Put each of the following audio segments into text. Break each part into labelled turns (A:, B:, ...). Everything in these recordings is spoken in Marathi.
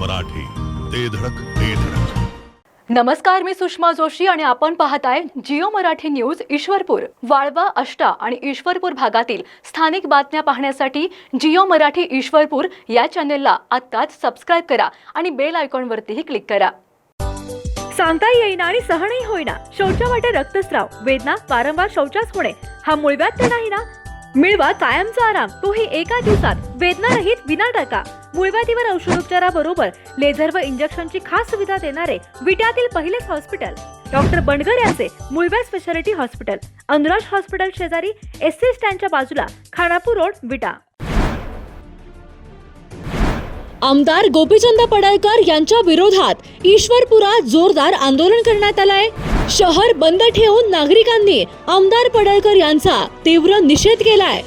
A: मराठी. ते धडक ते धडक.
B: नमस्कार मी सुषमा जोशी आणि आपण पाहताय जिओ मराठी न्यूज ईश्वरपूर. वाळवा अष्टा आणि ईश्वरपूर भागातील स्थानिक बातम्या पाहण्यासाठी जिओ मराठी ईश्वरपूर या चॅनेलला आत्ताच सबस्क्राईब करा आणि बेल आयकॉनवरतीही क्लिक करा. सांगता येईना आणि सहनही होईना. शौचा वाटे रक्तस्राव वेदना वारंवार शौचास होणे हा मूळव्याध तर नाही ना? मिळवा कायमचा आराम. तोही एका दिवसात. वेदना रहित विना टाका मूळव्याधीवर औषधोपचाराबरोबर लेझर व इंजेक्शनची खास सुविधा देणारे विट्यातील पहिलेच हॉस्पिटल. डॉक्टर बंडगर यांचे मुळव्या स्पेशालिटी हॉस्पिटल. अनुराज हॉस्पिटल शेजारी एस सी स्टँडच्या बाजूला खानापूर रोड विटा. आमदार गोपीचंद पडळकर यांच्या विरोधात ईश्वरपुरात जोरदार आंदोलन करण्यात आलं आहे शहर बंद ठेवून नागरिकांनी आमदार पडळकर यांचा तीव्र निषेध केलाय.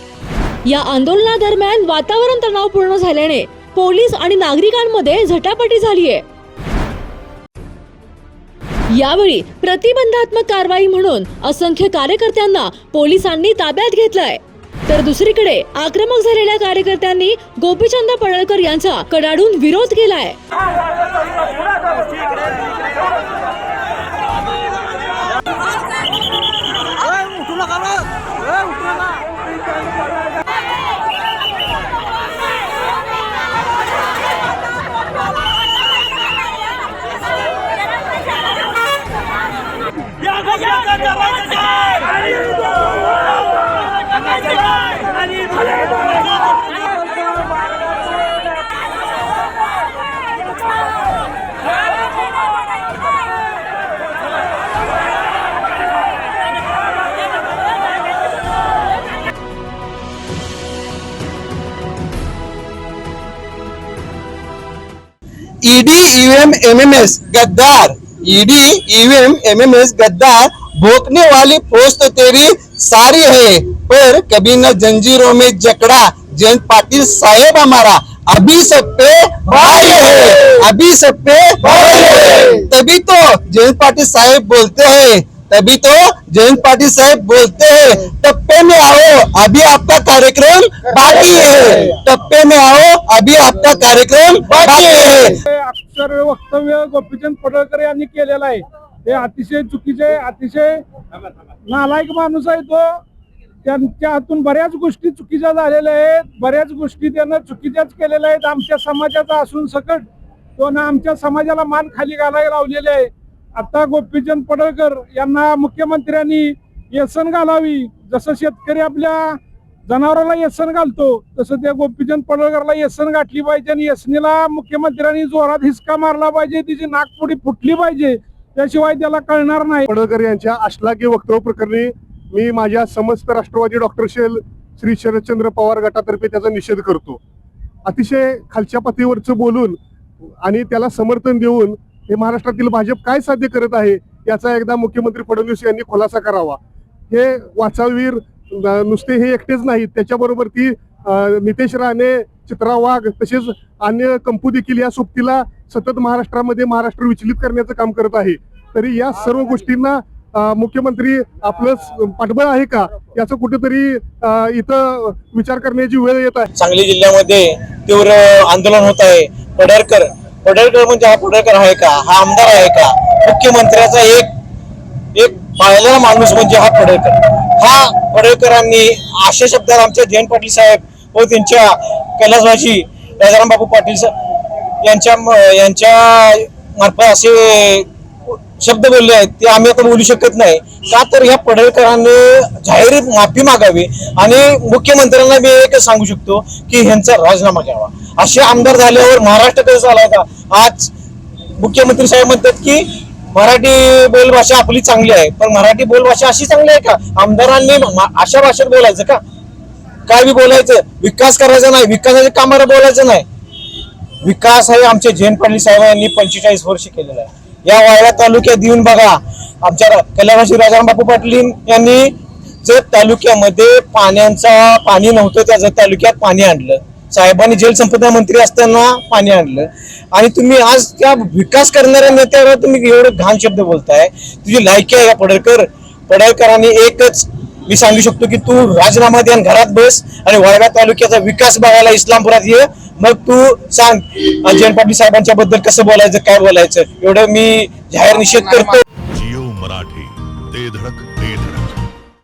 B: या आंदोलनादरम्यान वातावरण तणावपूर्ण झाल्याने पोलीस आणि नागरिकांमध्ये झटापटी झालीय. यावेळी प्रतिबंधात्मक कारवाई म्हणून असंख्य कार्यकर्त्यांना पोलिसांनी ताब्यात घेतलंय. तर दुसरीकडे आक्रमक झालेल्या कार्यकर्त्यांनी गोपीचंद पडळकर यांचा कडाडून विरोध केलाय.
C: ईडी ईवीएम एमएमएस गद्दार ईडी ईवीएम एमएमएस गद्दार, भोंकने वाली पोस्ट तेरी सारी है, पर कभी न जंजीरों में जकड़ा जयंत पाटिल साहेब हमारा, अभी सब पे भाई है, अभी सब पे भाई है। तभी तो जयंत पाटिल साहेब बोलते हैं, तभी तो जयंत पाटिल साहेब बोलते हैं, टप्पे में आओ, अभी आपका कार्यक्रम बाकी है। टप्पे में आओ, अभी आपका कार्यक्रम बाकी है।
D: हे वक्तव्य गोपीचंद पडळकर यांनी केलेलं आहे. हे अतिशय चुकीचे अतिशय नालायक माणूस आहे तो. त्यांच्या हातून बऱ्याच गोष्टी चुकीच्या झालेल्या आहेत. बऱ्याच गोष्टी त्यानं चुकीच्याच केलेल्या आहेत. आमच्या समाजाचा असून सकट तो ना आमच्या समाजाला मान खाली घालायला लावलेले आहे. आता गोपीचंद पडळकर यांना मुख्यमंत्र्यांनी व्यसन घालावी. जसं शेतकरी आपल्या जनावराला यसन घालतो. तसं त्या गोपीचंद पडळकरला यसन गाठली पाहिजे आणि येसनीला मुख्यमंत्र्यांनी जोरात हिसका मारला पाहिजे. तिची नागपुडी फुटली पाहिजे. त्याशिवाय त्याला कळणार नाही.
E: पडळकर यांच्या अश्लाघ्य वक्तव्य प्रकरणी मी माझ्या समस्त राष्ट्रवादी डॉक्टर शेल श्री शरदचंद्र पवार गटातर्फे त्याचा निषेध करतो. अतिशय खालच्या पातळीवरचं बोलून आणि त्याला समर्थन देऊन हे महाराष्ट्रातील भाजप काय साध्य करत आहे याचा एकदा मुख्यमंत्री फडणवीस यांनी खुलासा करावा. हे वाचावीर नुसते हे एकटेच नाहीत. त्याच्याबरोबर ती नितेश राणे चित्रा वाघ तसेच अन्य कंपू देखील या सोबतीला सतत महाराष्ट्रामध्ये महाराष्ट्र विचलित करण्याचं काम करत आहे. तरी या सर्व गोष्टींना मुख्यमंत्री आपलं पाठबळ आहे का? याचं कुठेतरी इथं विचार करण्याची वेळ येत आहे.
C: सांगली जिल्ह्यामध्ये तीव्र आंदोलन होत आहे. पडळकर पडळकर म्हणजे हा पडळकर आहे का? हा आमदार आहे का? मुख्यमंत्र्याचा एक एक पाहिलेला माणूस म्हणजे हा पडळकर. हा पडळकरांनी अशा शब्दात आमच्या जयंत पाटील साहेब व त्यांच्या कैलासवाजी राजाराम बापू पाटील यांच्या यांच्या मार्फत असे शब्द बोलले आहेत ते आम्ही आता बोलू शकत नाही. का तर ह्या पडळकरांनी जाहीर माफी मागावी आणि मुख्यमंत्र्यांना मी एक सांगू शकतो की ह्यांचा राजीनामा घ्यावा. असे आमदार झाल्यावर महाराष्ट्र कसं झाला का आज मुख्यमंत्री साहेब म्हणतात की मराठी बोलभाषा आपली चांगली आहे पण मराठी बोलभाषा अशी चांगली आहे का? आमदारांनी अशा भाषेत बोलायचं का? काय बी बोलायचं विकास करायचा नाही विकासाच्या कामाला बोलायचं नाही. विकास हे आमचे जयंत पाटील साहेबांनी पंचेचाळीस वर्ष केलेला आहे. या वाळा तालुक्यात येऊन बघा आमच्या कल्याणशी राजाराम बापू पाटील यांनी जत तालुक्यामध्ये पाण्याचा पाणी नव्हतं त्या जत तालुक्यात पाणी आणलं साहेबांनी जलसंपदा मंत्री असताना पाणी आणलं. आणि तुम्ही आज त्या विकास करणाऱ्या नेत्यावर तुम्ही एवढे घाण शब्द बोलताय. तुझी लायकी आहे का पडळकर? पडळकरांनी एकच मी सांगू शकतो की तू राजीनामा द्या घरात बस आणि वाळव्या तालुक्याचा विकास बघायला इस्लामपुरात ये. मग तू सांग जयंत पाटील साहेबांच्या बद्दल कसं बोलायचं काय बोलायचं? एवढं मी जाहीर निषेध करतो.
A: जिओ मराठी ते धडक.